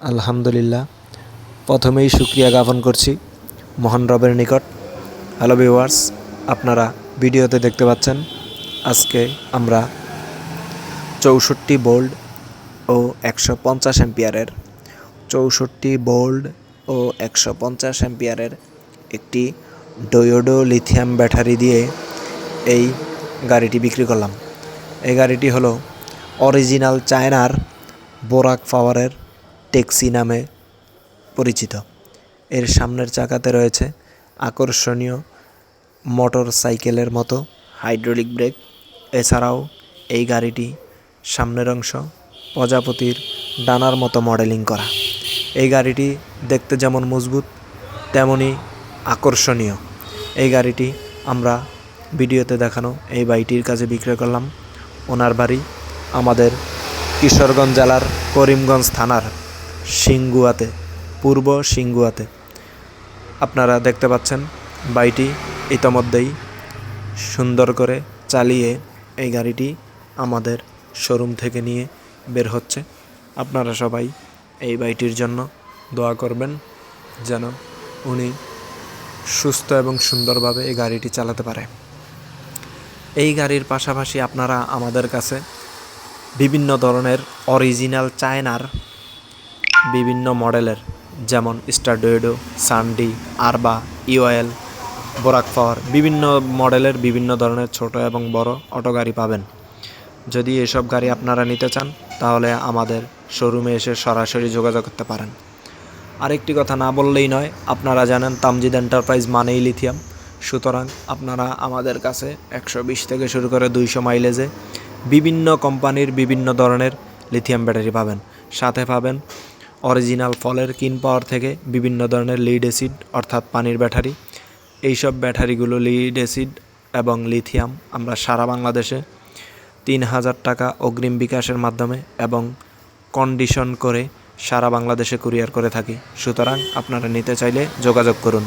আলহামদুলিল্লাহ। প্রথমেই সুক্রিয়া জ্ঞাপন করছি মোহন রবের নিকট। হ্যালো ভিউয়ার্স, আপনারা ভিডিওতে দেখতে পাচ্ছেন, আজকে আমরা চৌষট্টি বোল্ড ও একশো পঞ্চাশ অ্যাম্পিয়ারের, চৌষট্টি বোল্ড ও একশো পঞ্চাশ অ্যাম্পিয়ারের একটি ডয়োডো লিথিয়াম ব্যাটারি দিয়ে এই গাড়িটি বিক্রি করলাম। এই গাড়িটি হলো অরিজিনাল চায়নার বোরাক পাওয়ারের ট্যাক্সি নামে পরিচিত। এর সামনের চাকাতে রয়েছে আকর্ষণীয় মোটর সাইকেলের মতো হাইড্রোলিক ব্রেক। এছাড়াও এই গাড়িটি সামনের অংশ প্রজাপতির ডানার মতো মডেলিং করা। এই গাড়িটি দেখতে যেমন মজবুত তেমনই আকর্ষণীয়। এই গাড়িটি আমরা ভিডিওতে দেখানো এই বাইটির কাছে বিক্রয় করলাম। ওনার বাড়ি আমাদের কিশোরগঞ্জ জেলার করিমগঞ্জ থানার সিঙ্গুয়াতে, পূর্ব সিঙ্গুয়াতে। আপনারা দেখতে পাচ্ছেন বাইটি ইতোমধ্যেই সুন্দর করে চালিয়ে এই গাড়িটি আমাদের শোরুম থেকে নিয়ে বের হচ্ছে। আপনারা সবাই এই বাইটির জন্য দোয়া করবেন যেন উনি সুস্থ এবং সুন্দরভাবে এই গাড়িটি চালাতে পারে। এই গাড়ির পাশাপাশি আপনারা আমাদের কাছে বিভিন্ন ধরনের অরিজিনাল চায়নার বিভিন্ন মডেলের, যেমন স্টার স্টারডোয়েডো সানডি, আরবা ইওয়েল বোরাক পাওয়ার বিভিন্ন মডেলের বিভিন্ন ধরনের ছোট এবং বড় অটো গাড়ি পাবেন। যদি এসব গাড়ি আপনারা নিতে চান, তাহলে আমাদের শোরুমে এসে সরাসরি যোগাযোগ করতে পারেন। আরেকটি কথা না বললেই নয়, আপনারা জানেন তামজিদ এন্টারপ্রাইজ মানেই লিথিয়াম। সুতরাং আপনারা আমাদের কাছে একশো বিশ থেকে শুরু করে দুইশো মাইলেজে বিভিন্ন কোম্পানির বিভিন্ন ধরনের লিথিয়াম ব্যাটারি পাবেন। সাথে পাবেন অরিজিনাল ফলের কিন পাওয়ার থেকে বিভিন্ন ধরনের লিড অ্যাসিড, অর্থাৎ পানির ব্যাটারি। এইসব ব্যাটারিগুলো লিড অ্যাসিড এবং লিথিয়াম আমরা সারা বাংলাদেশে তিন হাজার টাকা অগ্রিম বিকাশের মাধ্যমে এবং কন্ডিশন করে সারা বাংলাদেশে কুরিয়ার করে থাকি। সুতরাং আপনারা নিতে চাইলে যোগাযোগ করুন।